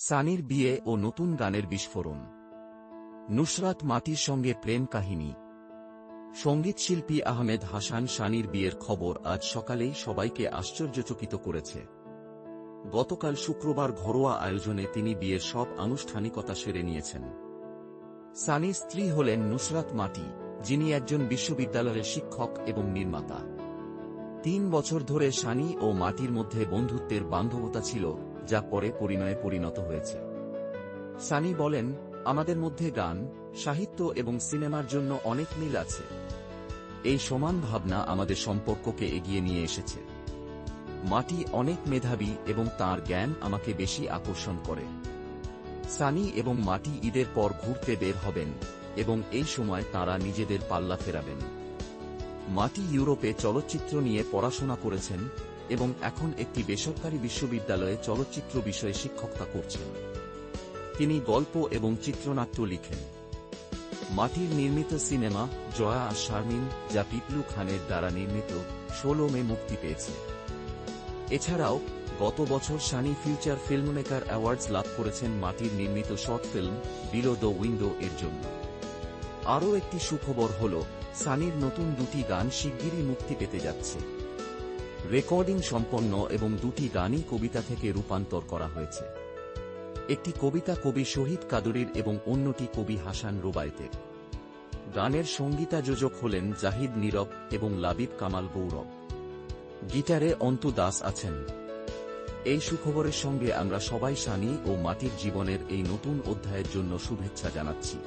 সানির বিয়ে ও নতুন গানের বিস্ফোরণ। নুসরাত মাটির সঙ্গে প্রেম কাহিনী। সঙ্গীতশিল্পী আহমেদ হাসান সানির বিয়ের খবর আজ সকালেই সবাইকে আশ্চর্যচকিত করেছে। গতকাল শুক্রবার ঘরোয়া আয়োজনে তিনি বিয়ের সব আনুষ্ঠানিকতা সেরে নিয়েছেন। সানির স্ত্রী হলেন নুসরাত মাটি, যিনি একজন বিশ্ববিদ্যালয়ের শিক্ষক এবং নির্মাতা। তিন বছর ধরে সানি ও মাটির মধ্যে বন্ধুত্বের বান্ধবতা ছিল যা পরে পরিণয়ে পরিণত হয়েছে। সানি বলেন, আমাদের মধ্যে গান, সাহিত্য এবং সিনেমার জন্য অনেক মিল আছে। এই সমান ভাবনা আমাদের সম্পর্ককে এগিয়ে নিয়ে এসেছে। মাটি অনেক মেধাবী এবং তার জ্ঞান আমাকে বেশি আকর্ষণ করে। সানি এবং মাটি ঈদের পর ঘুরতে বের হবেন এবং এই সময় তারা নিজেদের পাল্লা ফেরাবেন। মাটি ইউরোপে চলচ্চিত্র নিয়ে পড়াশোনা করেছেন এবং এখন একটি বেসরকারি বিশ্ববিদ্যালয়ে চলচ্চিত্র বিষয়ে শিক্ষকতা করছেন। তিনি গল্প এবং চিত্রনাট্য লিখেন। মাটির নির্মিত সিনেমা জয়া আর শারমিন, যা পিপলু খানের দ্বারা নির্মিত, ষোলো মে মুক্তি পেয়েছে। এছাড়াও, গত বছর সানি ফিউচার ফিল্মমেকার অ্যাওয়ার্ডস লাভ করেছেন মাটির নির্মিত short film, below the window এর জন্য। আরও একটি সুখবর হল, সানির নতুন দুটি গান শিগগিরই মুক্তি পেতে যাচ্ছে। রেকর্ডিং সম্পন্ন এবং দুটি গানই কবিতা থেকে রূপান্তর করা হয়েছে। একটি কবিতা কবি শহীদ কাদরির এবং অন্যটি কবি হাসান রুবায়েতের গানের সঙ্গীতাযোজক হলেন জাহিদ নীরব এবং লাবিব কামাল গৌরব। গিটারে অন্তু দাস আছেন। এই সুখবরের সঙ্গে আমরা সবাই সানি ও মাটির জীবনের এই নতুন অধ্যায়ের জন্য শুভেচ্ছা জানাচ্ছি।